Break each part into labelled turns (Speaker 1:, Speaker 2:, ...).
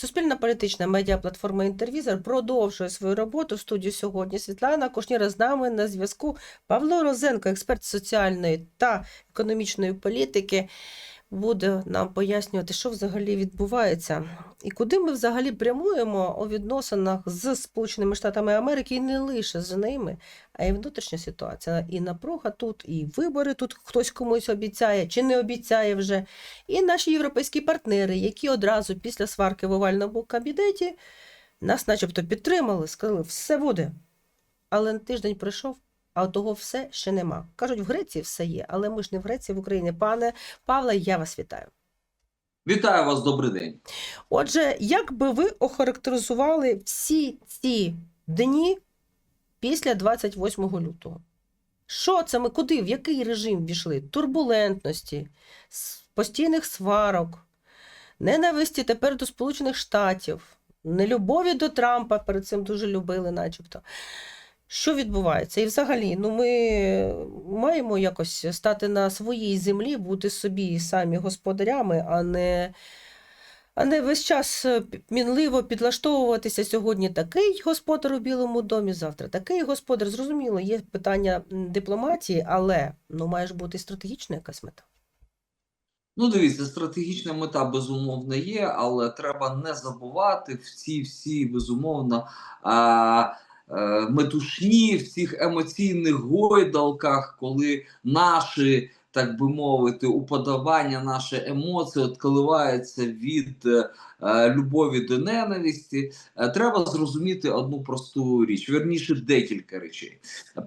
Speaker 1: Суспільна політична медіаплатформа Інтервізор продовжує свою роботу. В студії сьогодні Світлана Кушніра з нами на зв'язку. Павло Розенко, експерт соціальної та економічної політики, буде нам пояснювати, що взагалі відбувається і куди ми взагалі прямуємо у відносинах з Сполученими Штатами Америки, і не лише з ними, а й внутрішня ситуація. І напруга тут, і вибори тут хтось комусь обіцяє чи не обіцяє вже. І наші європейські партнери, які одразу після сварки в овальному кабінеті нас начебто підтримали, сказали, все буде. Але тиждень пройшов, а того все ще нема. Кажуть, в Греції все є, але ми ж не в Греції, в Україні. Пане Павле, я вас вітаю.
Speaker 2: Вітаю вас, добрий день.
Speaker 1: Отже, як би ви охарактеризували всі ці дні після 28 лютого? Що це ми куди, в який режим війшли? Турбулентності, постійних сварок, ненависті тепер до Сполучених Штатів, нелюбові до Трампа, перед цим дуже любили, начебто. Що відбувається? І взагалі, ну ми маємо якось стати на своїй землі, бути собі самі господарями, а не а не весь час е, мінливо підлаштовуватися сьогодні такий господар у Білому домі, завтра такий господар. Зрозуміло, є питання дипломатії, але ну має ж бути стратегічна якась мета.
Speaker 2: Ну, дивіться, стратегічна мета безумовно є, але треба не забувати в ці всі безумовно а, метушні, в цих емоційних гойдалках, коли наші, так би мовити, уподобання, наші емоції от від е, е, любові до ненависті. Е, треба зрозуміти одну просту річ, верніше декілька речей.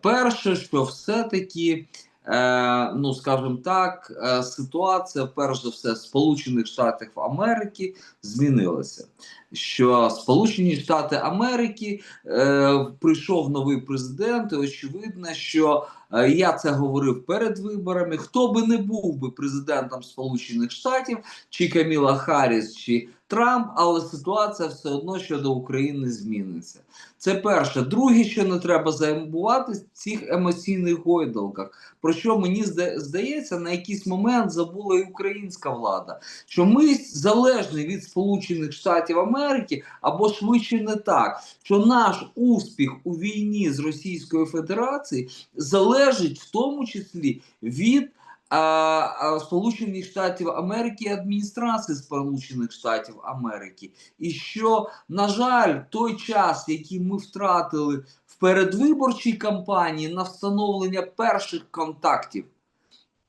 Speaker 2: Перше, що все-таки. Е, ну, скажімо так, е, ситуація, перш за все, Сполучених Штатів Америки змінилася. Що Сполучені Штати Америки е, прийшов новий президент, і очевидно, що е, я це говорив перед виборами. Хто би не був би президентом Сполучених Штатів, чи Каміла Харріс, чи Трамп, але ситуація все одно щодо України зміниться. Це перше. Друге, що не треба забувати в цих емоційних гойдалках про що мені зда- здається, на якийсь момент забула і українська влада, що ми залежні від Сполучених Штатів Америки, або швидше не так, що наш успіх у війні з Російською Федерацією залежить в тому числі від. Сполучених Штатів Америки адміністрації Сполучених Штатів Америки, і що, на жаль, той час, який ми втратили в передвиборчій кампанії на встановлення перших контактів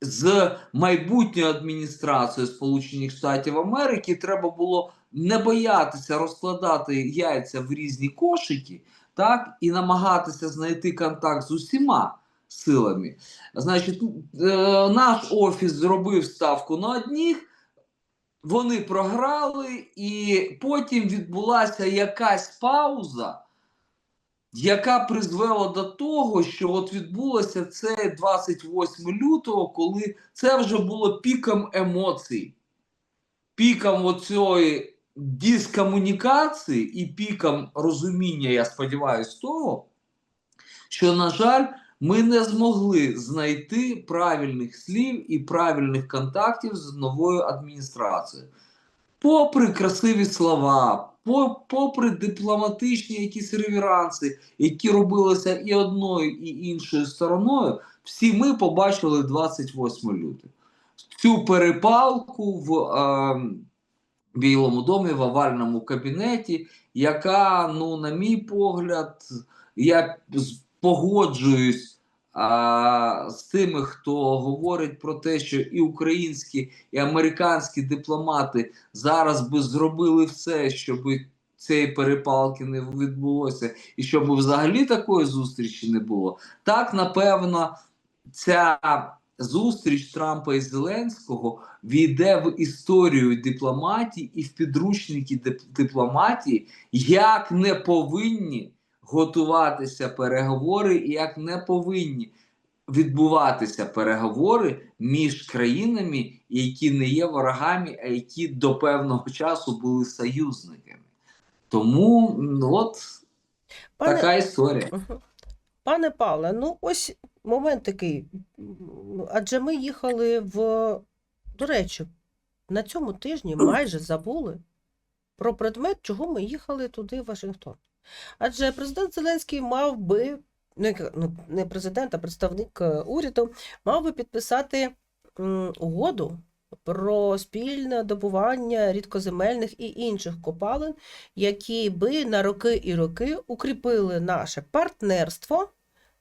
Speaker 2: з майбутньою адміністрацією Сполучених Штатів Америки, треба було не боятися розкладати яйця в різні кошики, так і намагатися знайти контакт з усіма силами. Значить, е, наш офіс зробив ставку на одних. Вони програли, і потім відбулася якась пауза, яка призвела до того, що от відбулося це 28 лютого, коли це вже було піком емоцій, піком оцієї дискомунікації і піком розуміння, я сподіваюся, того, що, на жаль, ми не змогли знайти правильних слів і правильних контактів з новою адміністрацією. Попри красиві слова, попри дипломатичні якісь реверанси, які робилися і одною, і іншою стороною, всі ми побачили 28 лютого. Цю перепалку в е, Білому домі, в овальному кабінеті, яка, ну, на мій погляд, я погоджуюсь а, з тими, хто говорить про те, що і українські, і американські дипломати зараз би зробили все, щоб цієї перепалки не відбулося, і щоб взагалі такої зустрічі не було. Так, напевно, ця зустріч Трампа і Зеленського війде в історію дипломатії і в підручники дип- дипломатії, як не повинні готуватися переговори, і як не повинні відбуватися переговори між країнами, які не є ворогами, а які до певного часу були союзниками. Тому ну, от
Speaker 1: Пане,
Speaker 2: така історія.
Speaker 1: Пане Павле, ну ось момент такий. Адже ми їхали в, до речі, на цьому тижні майже забули про предмет, чого ми їхали туди, в Вашингтон. Адже президент Зеленський мав би, ну, ну не президент, а представник е, уряду, мав би підписати угоду про спільне добування рідкоземельних і інших копалин, які би на роки і роки укріпили наше партнерство,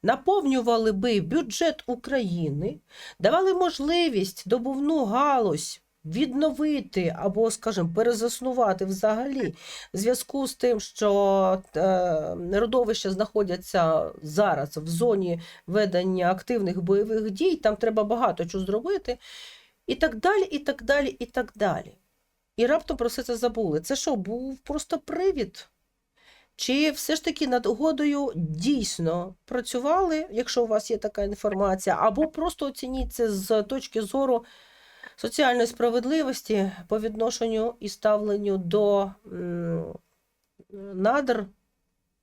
Speaker 1: наповнювали би бюджет України, давали можливість добувну галузь відновити або, скажімо, перезаснувати взагалі в зв'язку з тим, що е, родовища знаходяться зараз в зоні ведення активних бойових дій, там треба багато чого зробити, і так далі, і так далі, і так далі. І раптом про все це забули. Це що, був просто привід? Чи все ж таки над угодою дійсно працювали, якщо у вас є така інформація, або просто оцініть це з точки зору соціальної справедливості по відношенню і ставленню до надр,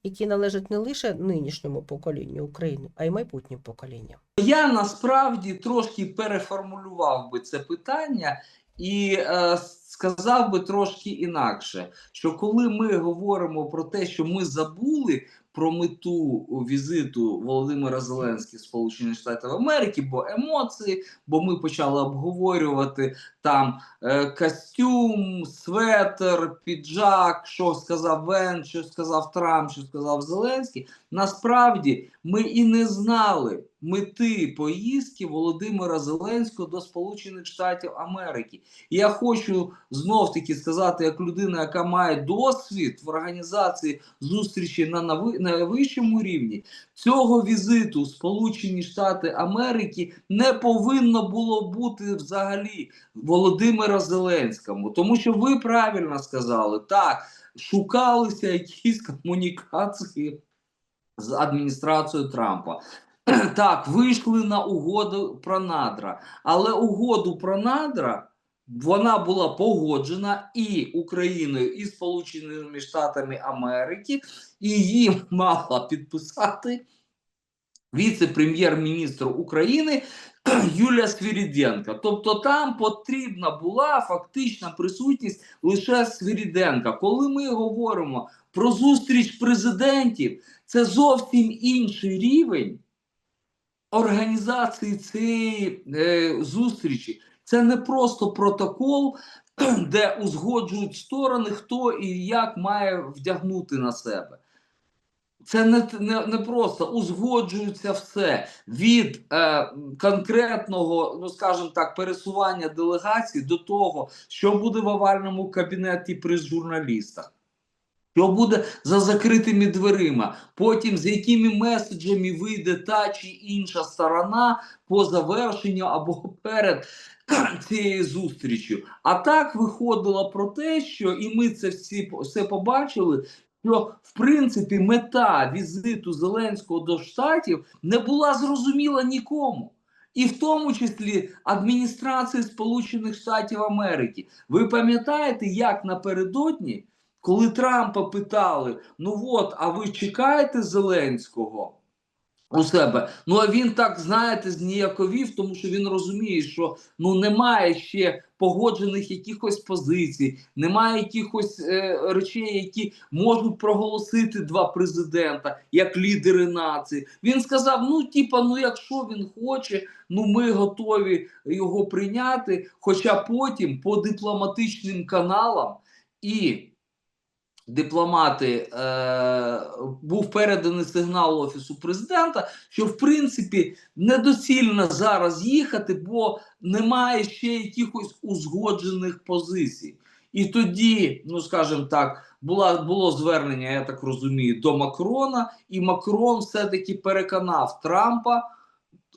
Speaker 1: які належать не лише нинішньому поколінню України, а й майбутнім поколінням.
Speaker 2: Я насправді трошки переформулював би це питання і е, сказав би трошки інакше, що коли ми говоримо про те, що ми забули про мету візиту Володимира Зеленського Сполучених Штати Америки, бо емоції, бо ми почали обговорювати там е, костюм, светер, піджак, що сказав Вен, що сказав Трамп, що сказав Зеленський. Насправді ми і не знали мети поїздки Володимира Зеленського до Сполучених Штатів Америки. І я хочу знов таки сказати, як людина, яка має досвід в організації зустрічі на найвищому рівні, цього візиту в Сполучені Штати Америки не повинно було бути взагалі Володимира Зеленському. Тому що ви правильно сказали, так, шукалися якісь комунікації з адміністрацією Трампа. Так, вийшли на угоду про надра, але угоду про надра вона була погоджена і Україною, і Сполученими Штатами Америки, і її мала підписати віце-прем'єр-міністр України Юлія Свіріденка. Тобто там потрібна була фактична присутність лише Свіріденка. Коли ми говоримо про зустріч президентів, це зовсім інший рівень організації цієї е, зустрічі. Це не просто протокол, де узгоджують сторони, хто і як має вдягнути на себе. Це не, не, не просто узгоджується все від е, конкретного, ну скажімо так, пересування делегації до того, що буде в овальному кабінеті при журналістах. Що буде за закритими дверима, потім з якими меседжами вийде та чи інша сторона по завершенню або перед цією зустрічю. А так виходило про те, що і ми це всі все побачили. Що в принципі мета візиту Зеленського до Штатів не була зрозуміла нікому, і в тому числі адміністрації Сполучених Штатів Америки. Ви пам'ятаєте, як напередодні, коли Трампа питали: ну от, а ви чекаєте Зеленського? У себе, ну а він так знаєте, зніяковів, тому що він розуміє, що ну немає ще погоджених якихось позицій, немає якихось е, речей, які можуть проголосити два президента як лідери нації. Він сказав: ну, типа, ну якщо він хоче, ну ми готові його прийняти. Хоча потім по дипломатичним каналам і дипломати е, був переданий сигнал офісу президента, що в принципі недоцільно зараз їхати, бо немає ще якихось узгоджених позицій. І тоді, ну скажімо так, була було звернення, я так розумію, до Макрона, і Макрон все-таки переконав Трампа.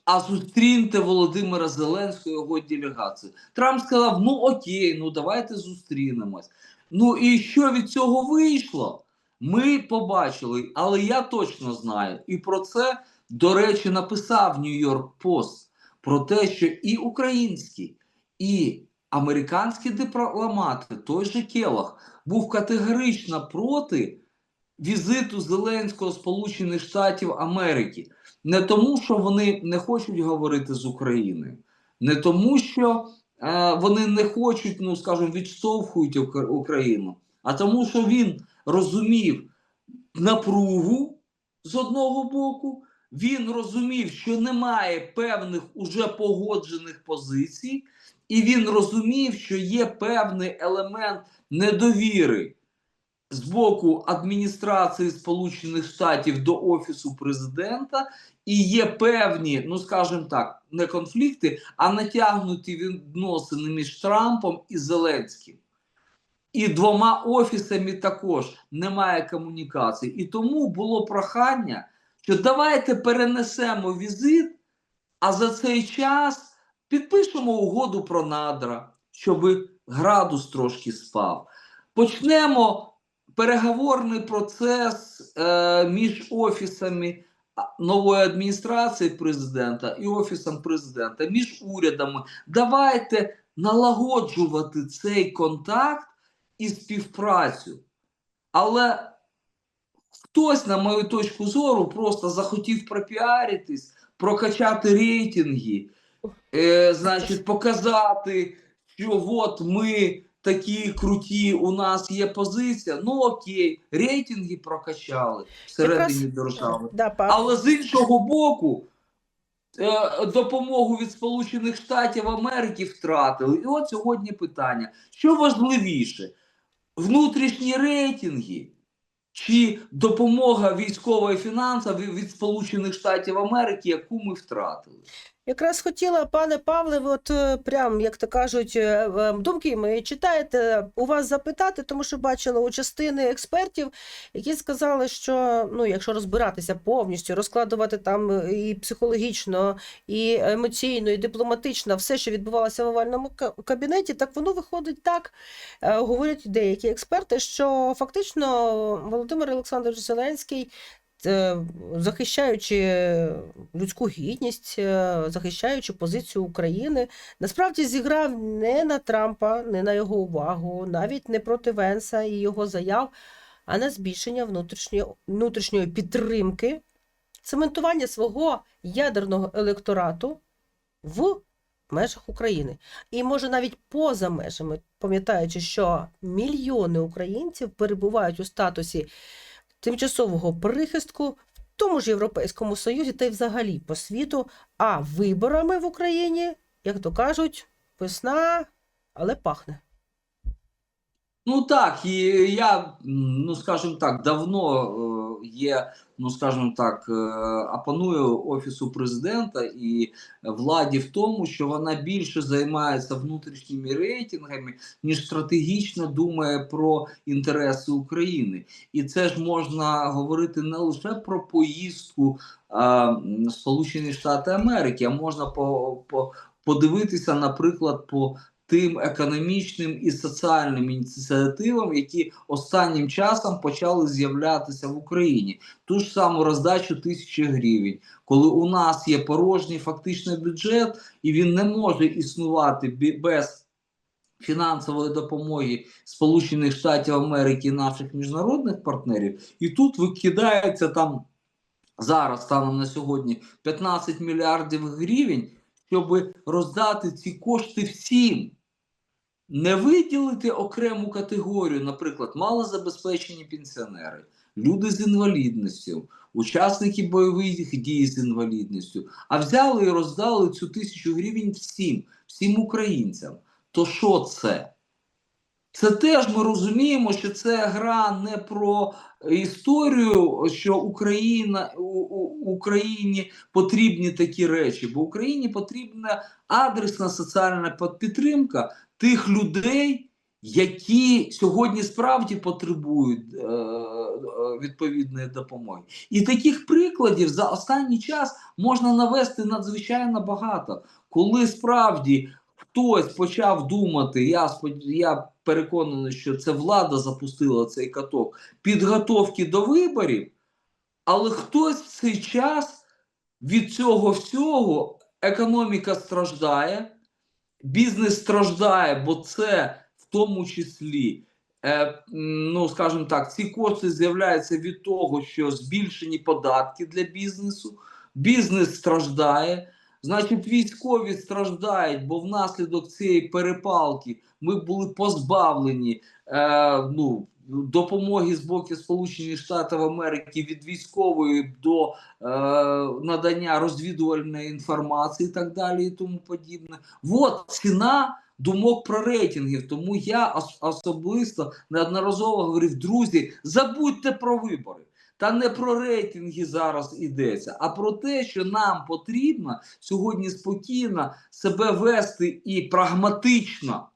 Speaker 2: А зустріньте Володимира Зеленського його делегацію. Трамп сказав: ну окей, ну давайте зустрінемось. Ну і що від цього вийшло? Ми побачили, але я точно знаю. І про це, до речі, написав Нью-Йорк Пост про те, що і українські, і американські дипломати, той же Келах, був категорично проти візиту Зеленського Сполучених Штатів Америки. Не тому, що вони не хочуть говорити з Україною, не тому, що вони не хочуть, ну скажімо, відштовхують Україну. а тому, що він розумів напругу з одного боку, він розумів, що немає певних уже погоджених позицій, і він розумів, що є певний елемент недовіри з боку адміністрації Сполучених Штатів до Офісу президента, і є певні, ну скажімо так, не конфлікти, а натягнуті відносини між Трампом і Зеленським. І двома офісами також немає комунікації. І тому було прохання, що давайте перенесемо візит, а за цей час підпишемо угоду про надра, щоб градус трошки спав. Почнемо переговорний процес е, між офісами нової адміністрації президента і офісом президента, між урядами. Давайте налагоджувати цей контакт і співпрацю. Але хтось, на мою точку зору, просто захотів пропіаритись, прокачати рейтинги, е, значить, показати, що от ми такі круті, у нас є позиція. Ну окей, рейтинги прокачали всередині держави.
Speaker 1: Да,
Speaker 2: Але з іншого боку, е, допомогу від Сполучених Штатів Америки втратили. І от сьогодні питання: що важливіше? Внутрішні рейтинги чи допомога військова і фінансова від від Сполучених Штатів Америки, яку ми втратили?
Speaker 1: Якраз хотіла, пане Павле, от е, прям, як то кажуть, е, е, думки мої читаєте, у вас запитати, тому що бачила у частини експертів, які сказали, що ну, якщо розбиратися повністю, розкладувати там е, і психологічно, і емоційно, і дипломатично все, що відбувалося в овальному кабінеті, так воно виходить так, говорять деякі експерти, що фактично Володимир Олександрович Зеленський захищаючи людську гідність, е, захищаючи позицію України, насправді зіграв не на Трампа, не на його увагу, навіть не проти Венса і його заяв, а на збільшення внутрішньої, внутрішньої підтримки, цементування свого ядерного електорату в межах України. І може навіть поза межами, пам'ятаючи, що мільйони українців перебувають у статусі тимчасового прихистку в тому ж Європейському Союзі та й взагалі по світу, а виборами в Україні, як то кажуть, весна, але пахне.
Speaker 2: Ну так, і я, ну скажімо так, давно е, є, ну скажімо так, е, апоную офісу президента і владі в тому, що вона більше займається внутрішніми рейтингами, ніж стратегічно думає про інтереси України. І це ж можна говорити не лише про поїздку а, Сполучені Штати Америки, а можна по, по, подивитися, наприклад, по тим економічним і соціальним ініціативам, які останнім часом почали з'являтися в Україні. Ту ж саму роздачу тисячі гривень, коли у нас є порожній фактичний бюджет, і він не може існувати без фінансової допомоги Сполучених Штатів Америки і наших міжнародних партнерів, і тут викидається там зараз станом на сьогодні 15 мільярдів гривень, щоб роздати ці кошти всім. Не виділити окрему категорію, наприклад, малозабезпечені пенсіонери, люди з інвалідністю, учасники бойових дій з інвалідністю, а взяли і роздали цю тисячу гривень всім, всім українцям. То що це? Це теж ми розуміємо, що це гра не про історію, що Україна у, Україні потрібні такі речі, бо Україні потрібна адресна соціальна підтримка тих людей, які сьогодні справді потребують е, е, відповідної допомоги. І таких прикладів за останній час можна навести надзвичайно багато, коли справді хтось почав думати, я я переконаний, що це влада запустила цей каток підготовки до виборів, але хтось в цей час від цього всього економіка страждає, бізнес страждає, бо це в тому числі. Е, ну, скажімо так, ці кошти з'являються від того, що збільшені податки для бізнесу, бізнес страждає, значить, військові страждають, бо внаслідок цієї перепалки ми були позбавлені е, ну, допомоги з боку Сполучених Штатів Америки від військової до е, надання розвідувальної інформації, і так далі, і тому подібне. От ціна думок про рейтингів. Тому я ос- особисто неодноразово говорив: друзі, забудьте про вибори. Та не про рейтинги зараз йдеться, а про те, що нам потрібно сьогодні спокійно себе вести і прагматично,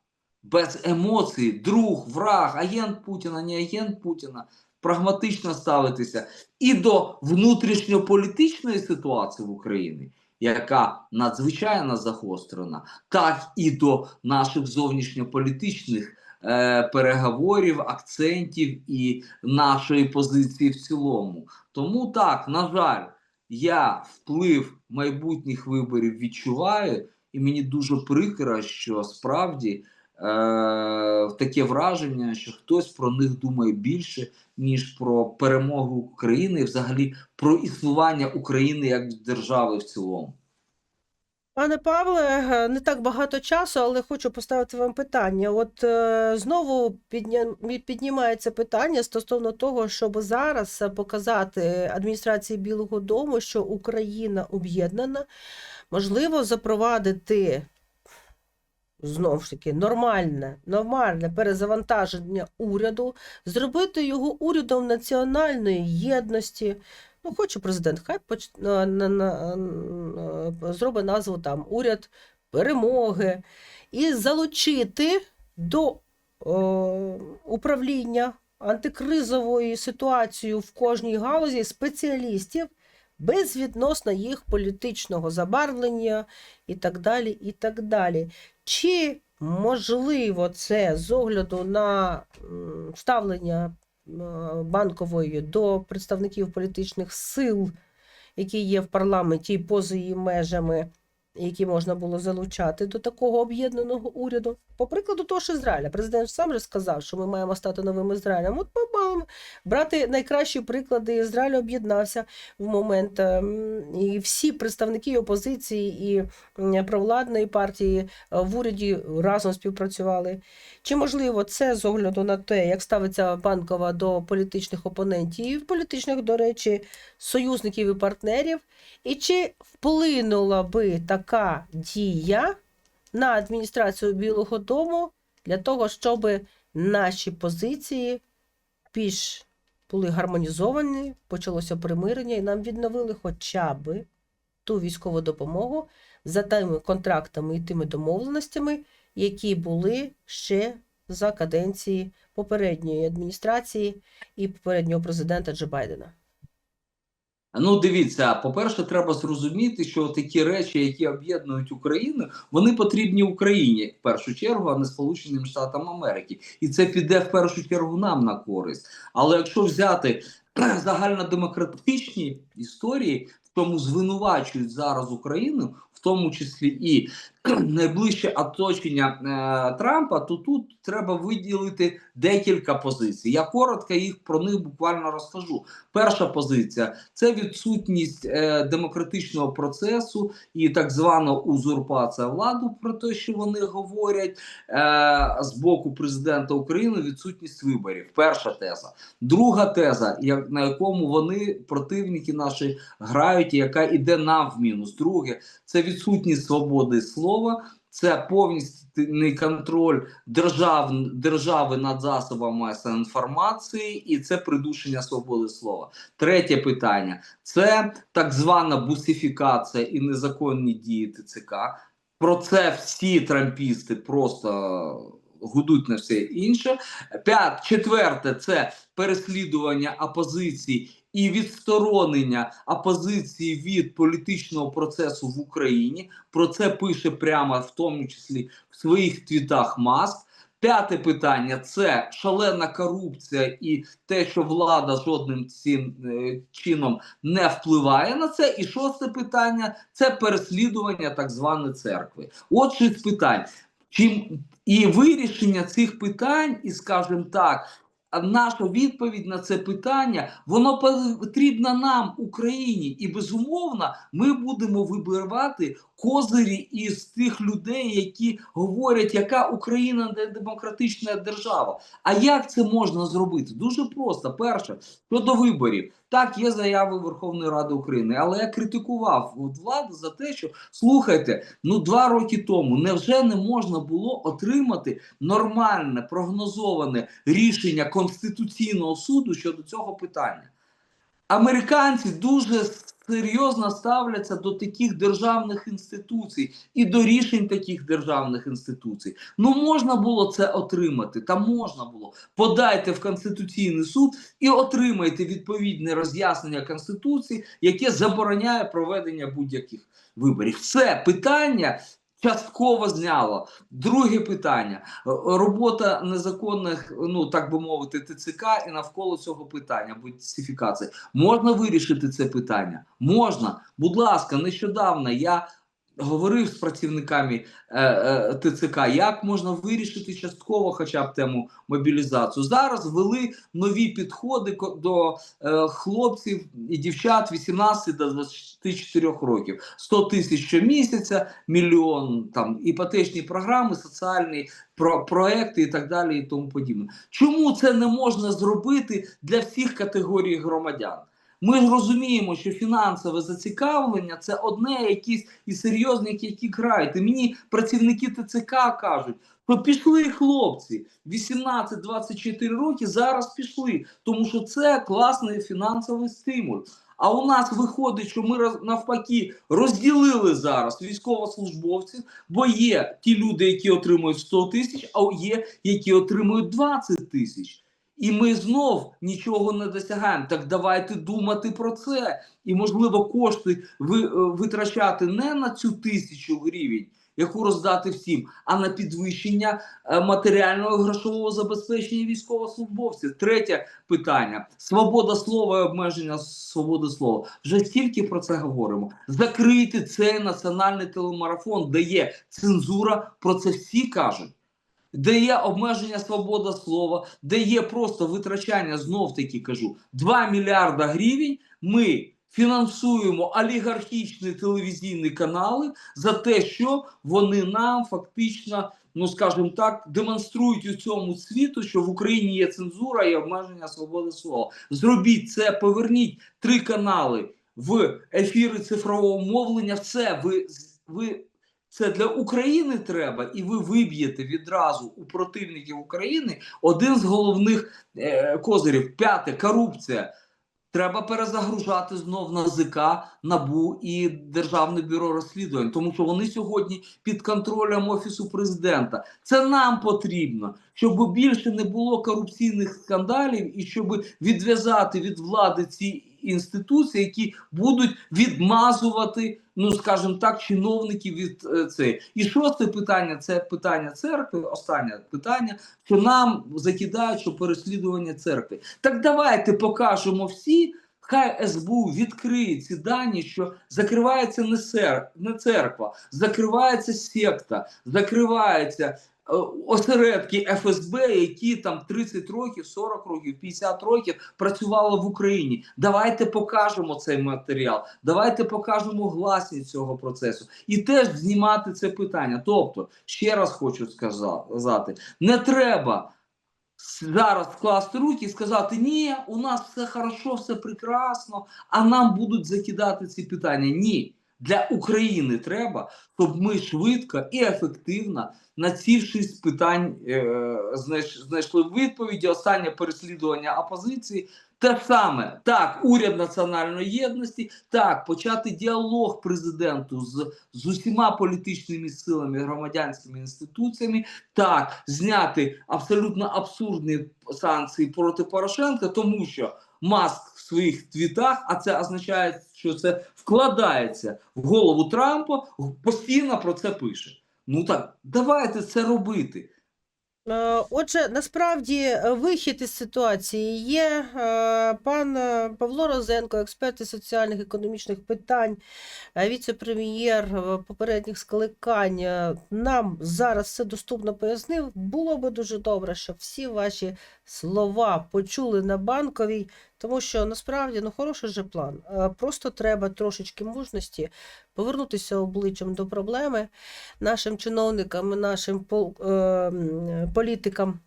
Speaker 2: без емоцій, друг, враг, агент Путіна, не агент Путіна, прагматично ставитися і до внутрішньополітичної ситуації в Україні, яка надзвичайно загострена, так і до наших зовнішньополітичних е, переговорів, акцентів і нашої позиції в цілому. Тому так, на жаль, я вплив майбутніх виборів відчуваю, і мені дуже прикро, що справді таке враження, що хтось про них думає більше, ніж про перемогу України, і взагалі про існування України як держави в цілому.
Speaker 1: Пане Павле, е, не так багато часу, але хочу поставити вам питання. От е, знову піднімається питання стосовно того, щоб зараз е, показати адміністрації Білого Дому, що Україна об'єднана, можливо, запровадити знову ж таки нормальне, нормальне перезавантаження уряду, зробити його урядом національної єдності. Ну, хоче президент, хай поч... на, на, на, зробить назву там уряд перемоги і залучити до о, управління антикризовою ситуацією в кожній галузі спеціалістів безвідносно їх політичного забарвлення і так далі. і так далі. Чи можливо це з огляду на ставлення банкової до представників політичних сил, які є в парламенті і поза її межами, які можна було залучати до такого об'єднаного уряду? По прикладу того ж Ізраїля, президент сам же сказав, що ми маємо стати новим Ізраїлем. От ми маємо брати найкращі приклади. Ізраїль об'єднався в момент, ем, і всі представники опозиції і провладної партії е, в уряді разом співпрацювали. Чи можливо це з огляду на те, як ставиться банкова до політичних опонентів, політичних, до речі, союзників і партнерів? І чи вплинула би така дія на адміністрацію Білого Дому для того, щоб наші позиції більш були гармонізовані, почалося примирення, і нам відновили хоча б ту військову допомогу за тими контрактами і тими домовленостями, які були ще за каденції попередньої адміністрації і попереднього президента Джо Байдена.
Speaker 2: Ну, дивіться, по-перше, треба зрозуміти, що такі речі, які об'єднують Україну, вони потрібні Україні в першу чергу, а не Сполученим Штатам Америки. І це піде в першу чергу нам на користь. Але якщо взяти загальнодемократичні історії, в тому звинувачують зараз Україну, в тому числі і найближче оточення е, Трампа, то тут треба виділити декілька позицій. Я коротко їх про них буквально розкажу. Перша позиція це відсутність е, демократичного процесу і так звана узурпація влади, про те, що вони говорять е, з боку президента України. Відсутність виборів. Перша теза. Друга теза, як на якому вони противники наші грають, і яка іде нам в мінус. Друге, це відсутність свободи слова. Це повністю контроль держав, держави над засобами інформації, і це придушення свободи слова. Третє питання це так звана бусифікація і незаконні дії ТЦК. Про це всі трампісти просто гудуть на все інше. П'ят, четверте це переслідування опозиції і відсторонення опозиції від політичного процесу в Україні. Про це пише прямо в тому числі в своїх твітах Маск. П'яте питання це шалена корупція і те, що влада жодним цим е, чином не впливає на це. І шосте питання це переслідування так званої церкви. От шість питань. Чим і вирішення цих питань, і скажімо так, наша відповідь на це питання, воно потрібно нам, Україні, і безумовно, ми будемо вибирати козирі із тих людей, які говорять, яка Україна не демократична держава. А як це можна зробити? Дуже просто. Перше, щодо виборів, так є заяви Верховної Ради України, але я критикував от владу за те, що слухайте, ну два роки тому невже не можна було отримати нормальне прогнозоване рішення Конституційного суду щодо цього питання? Американці дуже серйозно ставляться до таких державних інституцій і до рішень таких державних інституцій. Ну можна було це отримати, та можна було. Подайте в Конституційний суд і отримайте відповідне роз'яснення Конституції, яке забороняє проведення будь-яких виборів. Це питання. Частково зняло. Друге питання: Е, робота незаконних, ну так би мовити, ТЦК і навколо цього питання бутсифікації. Можна вирішити це питання? Можна. Будь ласка, нещодавно я говорив з працівниками е, е, ТЦК, як можна вирішити частково хоча б тему мобілізацію. Зараз ввели нові підходи до е, хлопців і дівчат 18 до 24 років. 100 тисяч щомісяця, мільйон там іпотечні програми, соціальні про проекти і так далі, і тому подібне. Чому це не можна зробити для всіх категорій громадян? Ми ж розуміємо, що фінансове зацікавлення це одне якісь із серйозних, які грають. І мені працівники ТЦК кажуть, що пішли хлопці 18-24 роки, зараз пішли, тому що це класний фінансовий стимул. А у нас виходить, що ми навпаки розділили зараз військовослужбовців, бо є ті люди, які отримують 100 тисяч, а є які отримують 20 тисяч. І ми знов нічого не досягаємо. Так давайте думати про це. І, можливо, кошти е, витрачати не на цю тисячу гривень, яку роздати всім, а на підвищення е, матеріального грошового забезпечення військовослужбовців. Третє питання: свобода слова і обмеження свободи слова. Вже стільки про це говоримо. Закрити цей національний телемарафон, де є цензура, про це всі кажуть. Де є обмеження свободи слова, де є просто витрачання, знов таки кажу, 2 мільярда гривень. Ми фінансуємо олігархічні телевізійні канали за те, що вони нам фактично, ну скажімо так, демонструють у цьому світу, що в Україні є цензура і обмеження свободи слова. Зробіть це, поверніть три канали в ефіри цифрового мовлення. Все ви, ви це для України треба, і ви виб'єте відразу у противників України один з головних е, козирів. П'яте корупція. Треба перезагружати знов на ЗК, НАБУ і Державне бюро розслідувань, тому що вони сьогодні під контролем Офісу президента. Це нам потрібно, щоб більше не було корупційних скандалів і щоб відв'язати від влади ці інституції, які будуть відмазувати, ну скажімо так, чиновників від е, цей. І шосте питання це питання церкви. Останнє питання, що нам закидають, що переслідування церкви. Так давайте покажемо всі. Хай СБУ відкриє ці дані, що закривається не, сер, не церква, закривається секта, закриваються е, осередки ФСБ, які там 30 років, 40 років, 50 років працювали в Україні. Давайте покажемо цей матеріал, давайте покажемо гласність цього процесу і теж знімати це питання. Тобто, ще раз хочу сказати: не треба зараз скласти руки і сказати: ні, у нас все хорошо, все прекрасно, а нам будуть закидати ці питання. Ні. Для України треба, щоб ми швидко і ефективно на ці шість питань е, знайш- знайшли відповіді. Останнє переслідування опозиції. Те саме так, уряд національної єдності, так почати діалог президенту з, з усіма політичними силами, громадянськими інституціями, так зняти абсолютно абсурдні санкції проти Порошенка, тому що Маск своїх твітах, а це означає, що це вкладається в голову Трампа, постійно про це пише. Ну так, давайте це робити.
Speaker 1: Е, Отже, насправді е, вихід із ситуації є. Е, Пан Павло Розенко, експерт із соціальних економічних питань, віце-прем'єр попередніх скликань, нам зараз все доступно пояснив. Було би дуже добре, щоб всі ваші слова почули на банковій, тому що насправді ну хороший же план. Е, Просто треба трошечки мужності повернутися обличчям до проблеми нашим чиновникам, нашим пол- е, політикам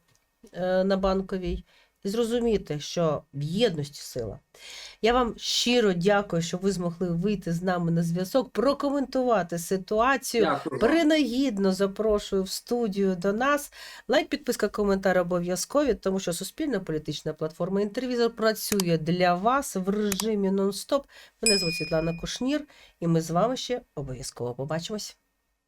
Speaker 1: е, на банковій зрозуміти, що в єдності сила. Я вам щиро дякую, що ви змогли вийти з нами на зв'язок, прокоментувати ситуацію.
Speaker 2: Дякую.
Speaker 1: Принагідно запрошую в студію до нас. Лайк, підписка, коментар обов'язкові, тому що суспільна політична платформа інтервізор працює для вас в режимі нон-стоп. Мене звуть Світлана Кушнір, і ми з вами ще обов'язково побачимось.